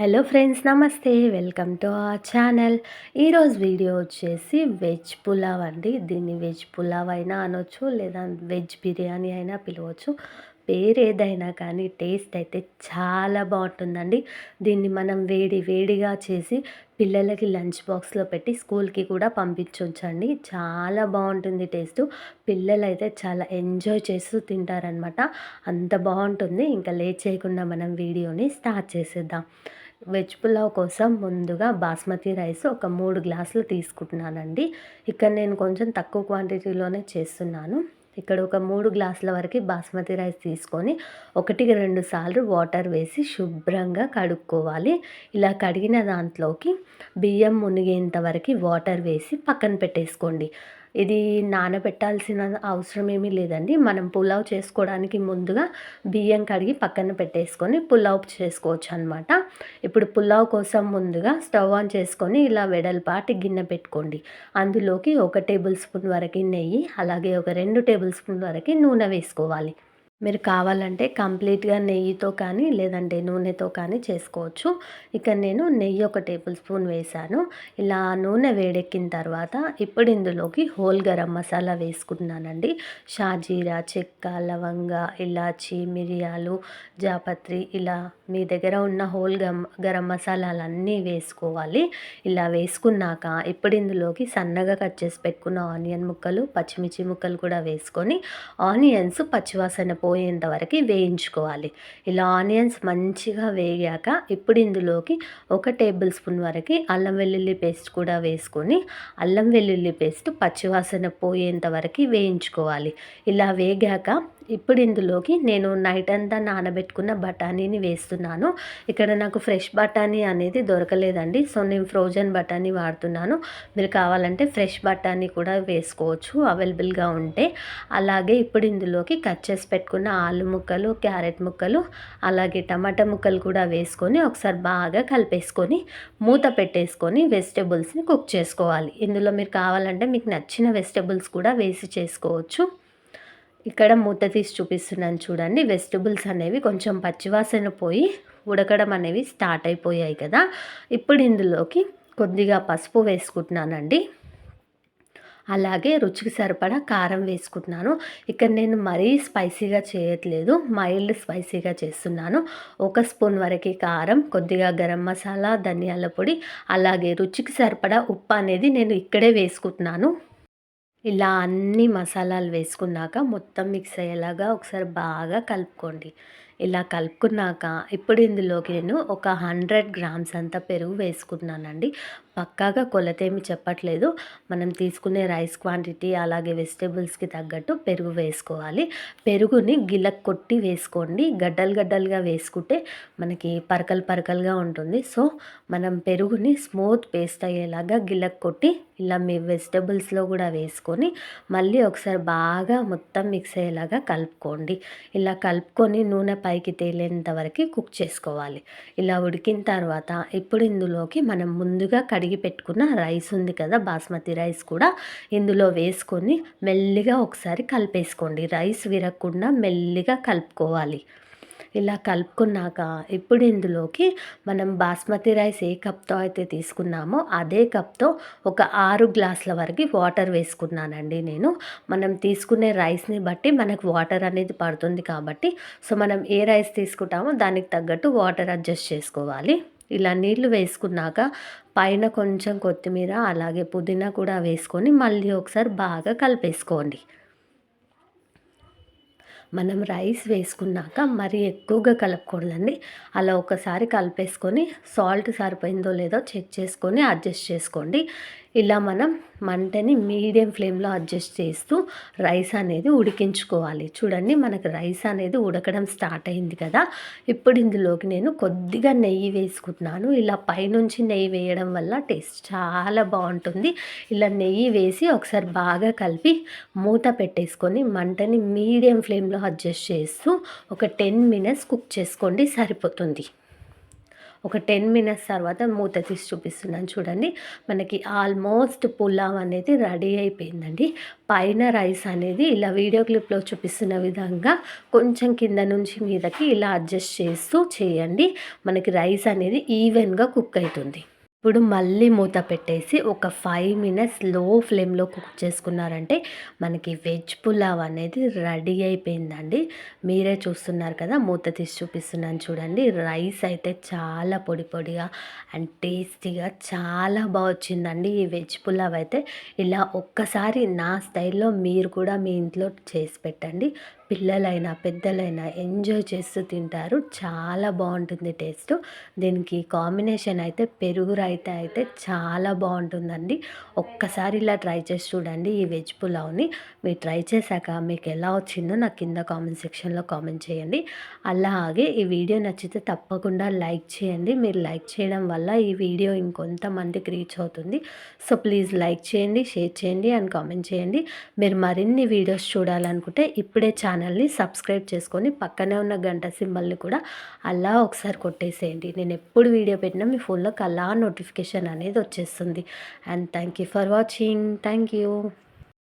Hello friends నమస్తే. Welcome to a channel. ఈరోజు video వచ్చేసి వెజ్ పులావ్ అండి. దీన్ని వెజ్ పులావ్ అయినా అనొచ్చు లేదా వెజ్ బిర్యానీ అయినా పిలవచ్చు. పేరు ఏదైనా కానీ టేస్ట్ అయితే చాలా బాగుంటుందండి. దీన్ని మనం వేడి వేడిగా చేసి పిల్లలకి లంచ్ బాక్స్లో పెట్టి స్కూల్కి కూడా పంపించవచ్చండి చాలా బాగుంటుంది టేస్ట్. పిల్లలు అయితే చాలా ఎంజాయ్ చేస్తూ తింటారనమాట అంత బాగుంటుంది. ఇంకా లేట్ చేయకుండా మనం వీడియోని స్టార్ట్ చేసేద్దాం. వెజ్ పులావ్ కోసం ముందుగా బాస్మతి రైస్ ఒక మూడు గ్లాసులు తీసుకుంటున్నానండి. ఇక్కడ నేను కొంచెం తక్కువ క్వాంటిటీలోనే చేస్తున్నాను. ఇక్కడ ఒక మూడు గ్లాసుల వరకు బాస్మతి రైస్ తీసుకొని ఒకటికి రెండు సార్లు వాటర్ వేసి శుభ్రంగా కడుక్కోవాలి. ఇలా కడిగిన దాంట్లోకి బియ్యం మునిగేంత వరకు వాటర్ వేసి పక్కన పెట్టేసుకోండి. ఇది నానబెట్టాల్సిన అవసరం ఏమీ లేదండి. మనం పులావ్ చేసుకోవడానికి ముందుగా బియ్యం కడిగి పక్కన పెట్టేసుకొని పులావ్ చేసుకోవచ్చు అనమాట ఇప్పుడు పులావ్ కోసం ముందుగా స్టవ్ ఆన్ చేసుకొని ఇలా వెడల్పాటి గిన్నె పెట్టుకోండి. అందులోకి ఒక టేబుల్ స్పూన్ వరకు నెయ్యి అలాగే ఒక రెండు టేబుల్ స్పూన్ వరకు నూనె వేసుకోవాలి. మీరు కావాలంటే కంప్లీట్గా నెయ్యితో కానీ లేదంటే నూనెతో కానీ చేసుకోవచ్చు. ఇక నేను నెయ్యి ఒక టేబుల్ స్పూన్ వేసాను ఇలా నూనె వేడెక్కిన తర్వాత ఇప్పుడు ఇందులోకి హోల్ గరం మసాలా వేసుకుంటున్నానండి. షాజీరా చెక్క లవంగ ఇలాచి మిరియాలు జాపత్రి ఇలా మీ దగ్గర ఉన్న హోల్ గమ్ గరం మసాలాలన్నీ వేసుకోవాలి. ఇలా వేసుకున్నాక ఇప్పుడు ఇందులోకి సన్నగా కట్ చేసి పెట్టుకున్న ఆనియన్ ముక్కలు పచ్చిమిర్చి ముక్కలు కూడా వేసుకొని ఆనియన్స్ పచ్చివాసన పోయేంత వరకు వేయించుకోవాలి. ఇలా ఆనియన్స్ మంచిగా వేగాక ఇప్పుడు ఇందులోకి ఒక టేబుల్ స్పూన్ వరకు అల్లం వెల్లుల్లి పేస్ట్ కూడా వేసుకొని అల్లం వెల్లుల్లి పేస్ట్ పచ్చివాసన పోయేంత వరకు వేయించుకోవాలి. ఇలా వేగాక ఇప్పుడు ఇందులోకి నేను నైట్ అంతా నానబెట్టుకున్న బఠానీని వేస్తున్నాను. ఇక్కడ నాకు ఫ్రెష్ బఠానీ అనేది దొరకలేదండి. సో నేను ఫ్రోజన్ బఠానీ వాడుతున్నాను. మీరు కావాలంటే ఫ్రెష్ బఠానీ కూడా వేసుకోవచ్చు అవైలబుల్గా ఉంటే. అలాగే ఇప్పుడు ఇందులోకి కట్ చేసి పెట్టుకున్న ఆలు ముక్కలు క్యారెట్ ముక్కలు అలాగే టమాటా ముక్కలు కూడా వేసుకొని ఒకసారి బాగా కలిపేసుకొని మూత పెట్టేసుకొని వెజిటేబుల్స్ని కుక్ చేసుకోవాలి. ఇందులో మీరు కావాలంటే మీకు నచ్చిన వెజిటేబుల్స్ కూడా వేసి చేసుకోవచ్చు. ఇక్కడ మూత తీసి చూపిస్తున్నాను చూడండి. వెజిటబుల్స్ అనేవి కొంచెం పచ్చివాసన పోయి ఉడకడం అనేవి స్టార్ట్ అయిపోయాయి కదా. ఇప్పుడు ఇందులోకి కొద్దిగా పసుపు వేసుకుంటున్నానండి. అలాగే రుచికి సరిపడా కారం వేసుకుంటున్నాను. ఇక్కడ నేను మరీ స్పైసీగా చేయట్లేదు. మైల్డ్ స్పైసీగా చేస్తున్నాను. ఒక స్పూన్ వరకు కారం కొద్దిగా గరం మసాలా ధనియాల పొడి అలాగే రుచికి సరిపడా ఉప్పు అనేది నేను ఇక్కడే వేసుకుంటున్నాను. ఇలా అన్ని మసాలాలు వేసుకున్నాక మొత్తం మిక్స్ అయ్యేలాగా ఒకసారి బాగా కలుపుకోండి. ఇలా కలుపుకున్నాక ఇప్పుడు ఇందులోకి నేను ఒక హండ్రెడ్ గ్రామ్స్ అంత పెరుగు వేసుకున్నానండి పక్కాగా కొలతేమి చెప్పట్లేదు. మనం తీసుకునే రైస్ క్వాంటిటీ అలాగే వెజిటేబుల్స్కి తగ్గట్టు పెరుగు వేసుకోవాలి. పెరుగుని గిలక్ కొట్టి వేసుకోండి. గడ్డలు గడ్డలుగా వేసుకుంటే మనకి పరకలు పరకలుగా ఉంటుంది. సో మనం పెరుగుని స్మూత్ పేస్ట్ అయ్యేలాగా గిలక్ కొట్టి ఇలా మీ వెజిటేబుల్స్లో కూడా వేసుకొని మళ్ళీ ఒకసారి బాగా మొత్తం మిక్స్ అయ్యేలాగా కలుపుకోండి. ఇలా కలుపుకొని నూనె పైకి తేలేంత వరకు కుక్ చేసుకోవాలి. ఇలా ఉడికిన తర్వాత ఇప్పుడు ఇందులోకి మనం ముందుగా కడిగి కడిగి పెట్టుకున్న రైస్ ఉంది కదా బాస్మతి రైస్ కూడా ఇందులో వేసుకొని మెల్లిగా ఒకసారి కలిపేసుకోండి. రైస్ విరగకుండా మెల్లిగా కలుపుకోవాలి. ఇలా కలుపుకున్నాక ఇప్పుడు ఇందులోకి మనం బాస్మతి రైస్ ఏ కప్తో అయితే తీసుకున్నామో అదే కప్తో ఒక ఆరు గ్లాసుల వరకు వాటర్ వేసుకున్నానండి నేను. మనం తీసుకునే రైస్ని బట్టి మనకు వాటర్ అనేది పడుతుంది కాబట్టి సో మనం ఏ రైస్ తీసుకుంటామో దానికి తగ్గట్టు వాటర్ అడ్జస్ట్ చేసుకోవాలి. ఇలా నీళ్ళు వేసుకున్నాక పైన కొంచెం కొత్తిమీర అలాగే పుదీనా కూడా వేసుకొని మళ్ళీ ఒకసారి బాగా కలిపేసుకోండి. మనం రైస్ వేసుకున్నాక మరీ ఎక్కువగా కలపకూడదండి. అలా ఒకసారి కలిపేసుకొని సాల్ట్ సరిపోయిందో లేదో చెక్ చేసుకొని అడ్జస్ట్ చేసుకోండి. ఇలా మనం మంటని మీడియం ఫ్లేమ్లో అడ్జస్ట్ చేస్తూ రైస్ అనేది ఉడికించుకోవాలి. చూడండి మనకు రైస్ అనేది ఉడకడం స్టార్ట్ అయింది కదా. ఇప్పుడు ఇందులోకి నేను కొద్దిగా నెయ్యి వేసుకుంటున్నాను. ఇలా పైనుంచి నెయ్యి వేయడం వల్ల టేస్ట్ చాలా బాగుంటుంది. ఇలా నెయ్యి వేసి ఒకసారి బాగా కలిపి మూత పెట్టేసుకొని మంటని మీడియం ఫ్లేమ్లో అడ్జస్ట్ చేస్తూ ఒక టెన్ మినిట్స్ కుక్ చేసుకోండి సరిపోతుంది. ఒక టెన్ మినిట్స్ తర్వాత మూత తీసి చూపిస్తున్నాను చూడండి. మనకి ఆల్మోస్ట్ పులావ్ అనేది రెడీ అయిపోయిందండి. పైన రైస్ అనేది ఇలా వీడియో క్లిప్లో చూపిస్తున్న విధంగా కొంచెం కింద నుంచి మీదకి ఇలా అడ్జస్ట్ చేస్తూ చేయండి. మనకి రైస్ అనేది ఈవెన్గా కుక్ అవుతుంది. ఇప్పుడు మళ్ళీ మూత పెట్టేసి ఒక ఫైవ్ మినిట్స్లో ఫ్లేమ్లో కుక్ చేసుకున్నారంటే మనకి వెజ్ పులావ్ అనేది రెడీ అయిపోయిందండి. మీరే చూస్తున్నారు కదా మూత తీసి చూపిస్తున్నాను చూడండి. రైస్ అయితే చాలా పొడి పొడిగా అండ్ టేస్టీగా చాలా బాగా వచ్చిందండి ఈ వెజ్ పులావ్ అయితే. ఇలా ఒక్కసారి నా స్టైల్లో మీరు కూడా మీ ఇంట్లో చేసి పెట్టండి. పిల్లలైనా పెద్దలైనా ఎంజాయ్ చేస్తూ తింటారు. చాలా బాగుంటుంది టేస్ట్ దీనికి కాంబినేషన్ అయితే పెరుగు అయితే అయితే చాలా బాగుంటుందండి. ఒక్కసారి ఇలా ట్రై చేసి చూడండి ఈ వెజ్ పులావ్ని. మీరు ట్రై చేశాక మీకు ఎలా వచ్చిందో నాకు కింద కామెంట్ సెక్షన్లో కామెంట్ చేయండి. అలాగే ఈ వీడియో నచ్చితే తప్పకుండా లైక్ చేయండి. మీరు లైక్ చేయడం వల్ల ఈ వీడియో ఇంకొంతమందికి రీచ్ అవుతుంది. సో ప్లీజ్ లైక్ చేయండి షేర్ చేయండి అండ్ కామెంట్ చేయండి. మీరు మరిన్ని వీడియోస్ చూడాలనుకుంటే ఇప్పుడే ఛానల్ని సబ్స్క్రైబ్ చేసుకొని పక్కనే ఉన్న గంట సింబల్ని కూడా అలా ఒకసారి కొట్టేసేయండి. నేను ఎప్పుడు వీడియో పెట్టినా మీ ఫోన్లోకి అలా నోటిఫికేషన్ అనేది వచ్చేస్తుంది. And thank you for watching. Thank you